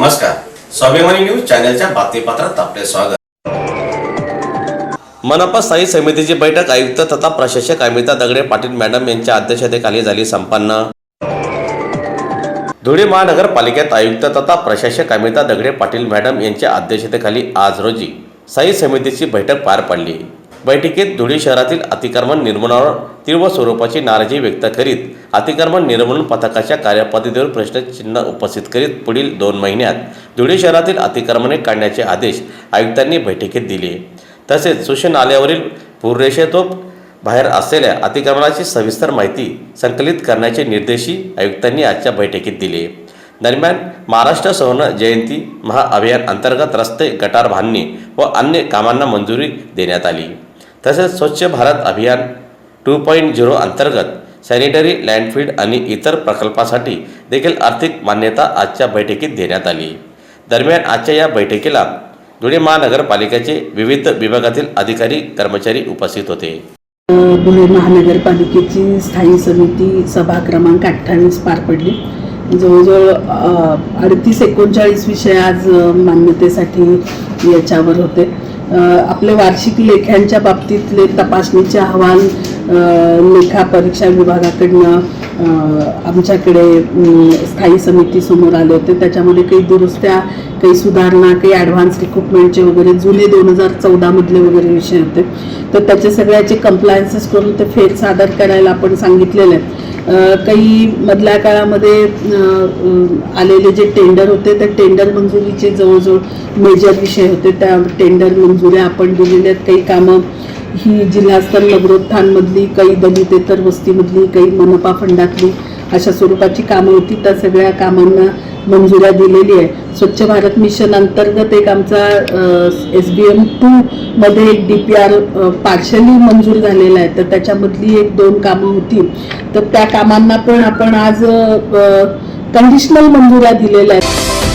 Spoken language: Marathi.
नमस्कार. स्वाभिमानी न्यूज चॅनलच्या बातमीपत्रात आपले स्वागत. मनपा स्थायी समितीची बैठक आयुक्त तथा प्रशासक अमिता दगडे पाटील मॅडम यांच्या अध्यक्षतेखाली झाली संपन्न. धुळे महानगरपालिकेत आयुक्त तथा प्रशासक अमिता दगडे पाटील मॅडम यांच्या अध्यक्षतेखाली आज रोजी स्थायी समितीची बैठक पार पडली. बैठकीत धुळे शहरातील अतिक्रमण निर्मूलनावर तीव्र स्वरूपाची नाराजी व्यक्त करीत अतिक्रमण निर्मूलन पथकाच्या कार्यपद्धतीवर प्रश्नचिन्ह उपस्थित करीत पुढील दोन महिन्यात धुळे शहरातील अतिक्रमणे काढण्याचे आदेश आयुक्तांनी बैठकीत दिले. तसेच सुशन आल्यावरील पूररेषेतो बाहेर असलेल्या अतिक्रमणाची सविस्तर माहिती संकलित करण्याचे निर्देशही आयुक्तांनी आजच्या बैठकीत दिले. दरम्यान महाराष्ट्र सवर्ण जयंती महाअभियान अंतर्गत रस्ते गटार बांधणी व अन्य कामांना मंजुरी देण्यात आली. तसेच Swachh Bharat Abhiyan two point zero अंतर्गत सॅनिटरी लँडफीड आणि इतर प्रकल्पासाठी देखील आर्थिक मान्यता आजच्या बैठकीत देण्यात आली. दरम्यान आजच्या या बैठकीला धुळे महानगरपालिकेचे विविध विभागातील अधिकारी कर्मचारी उपस्थित होते. धुळे महानगरपालिकेची स्थायी समिती सभा क्रमांक अठ्ठावीस पार पडली. जवळजवळ अडतीस एकोणचाळीस विषय आज मान्यतेसाठी याच्यावर होते. आपले वार्षिक लेख्यांच्या बाबतीतले तपासणीचे अहवाल लेखा परीक्षा विभागाकडनं आमच्याकडे स्थायी स्थायी समितीसमोर आले होते. त्याच्यामध्ये काही दुरुस्त्या काही सुधारणा काही ॲडव्हान्स रिक्रुटमेंटचे वगैरे जुने दोन हजार चौदामधले वगैरे विषय होते. तर त्याचे सगळ्याचे कम्प्लायन्सेस करून ते फेर सादर करायला आपण सांगितलेले आहे काही मधल्या काळामध्ये आलेले जे टेंडर होते त्या टेंडर मंजुरीचे जवळजवळ मेजर विषय होते. त्या टेंडर मंजुऱ्या आपण दिलेल्या आहेत. काही कामं ही जिल्हास्तर नगरोत्थानमधली काही दलितेतर वस्तीमधली काही मनपा फंडातली अशा स्वरूपाची कामं होती त्या सगळ्या कामांना मंजुऱ्या दिलेली आहे. स्वच्छ भारत मिशन अंतर्गत एक आमचा एस बी एम टू मध्ये एक डी पी आर पार्शली मंजूर झालेला आहे. तर त्याच्यामधली एक दोन कामं होती. तर त्या कामांना पण आपण आज कंडिशनल मंजुऱ्या दिलेल्या आहेत.